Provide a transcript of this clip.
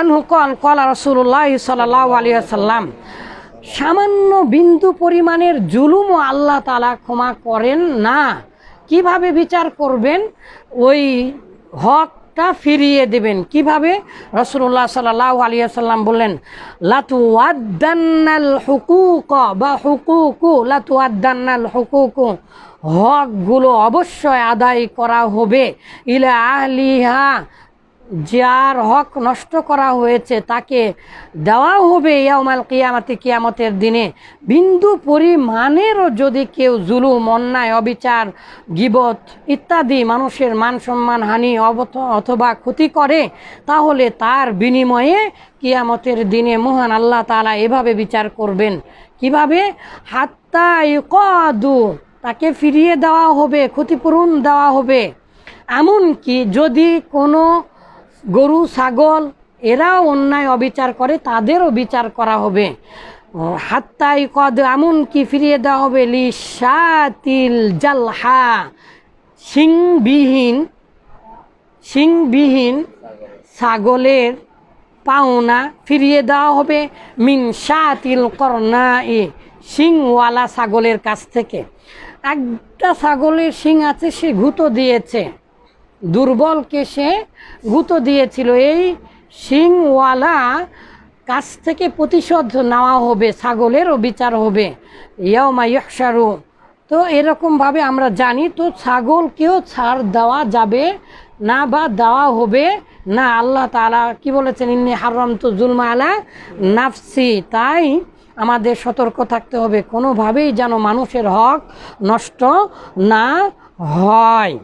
আনহু কল কলা রসুল্লাহ সাল্লাহ আলিয়া সাল্লাম সামান্য বিন্দু পরিমাণের জুলুমও আল্লাহ তালা ক্ষমা করেন না। কীভাবে বিচার করবেন? ওই হকটা ফিরিয়ে দেবেন। কীভাবে? রসুল্লাহ সাল্লাহ আলিয়া সাল্লাম বললেন লাতু আদান্নাল হুকুক, বা হুকুকু লাতু আদান্নাল হুকুকু। হকগুলো অবশ্যই আদায় করা হবে। ইলা আহলিহা যার হক নষ্ট করা হয়েছে, তাকে দেওয়া হবে ইয়ামাল কিয়ামাতে, কিয়ামতের দিনে। বিন্দু পরিমাণেরও যদি কেউ জুলুম, অন্যায়, অবিচার, গিবত ইত্যাদি মানুষের মান সম্মান, হানি, অবথ- অথবা ক্ষতি করে, তাহলে তার বিনিময়ে কিয়ামতের দিনে মহান আল্লাহ তাআলা এভাবে বিচার করবেন। কীভাবে? হাত্তা ইকদু তাকে ফিরিয়ে দেওয়া হবে, ক্ষতিপূরণ দেওয়া হবে। এমনকি যদি কোনো গরু, ছাগল, এরাও অন্যায় অবিচার করে, তাদেরও বিচার করা হবে। হাত্তাই কদ এমনকি ফিরিয়ে দেওয়া হবে লিসাতিল জালহা। সিংবিহীন সিংবিহীন ছাগলের পাওনা ফিরিয়ে দেওয়া হবে, মিন সাতিল করনা এ শিংওয়ালা ছাগলের কাছ থেকে। একটা ছাগলের শিং আছে, সে ঘুতো দিয়েছে। দুর্বলকে সে গুঁতো দিয়েছিল। এই শিংওয়ালা কাছ থেকে প্রতিশোধ নেওয়া হবে, ছাগলেরও বিচার হবে। ইয়ামা ইয়সারু তো এরকমভাবে আমরা জানি, তো ছাগলকেও ছাড় দেওয়া যাবে না বা দেওয়া হবে না। আল্লাহ তাআলা কি বলেছেন? ইন্নি হারাম তো জুলমা আলা নাফসি। তাই আমাদের সতর্ক থাকতে হবে। কোনোভাবেই যেন মানুষের হক নষ্ট না হয়।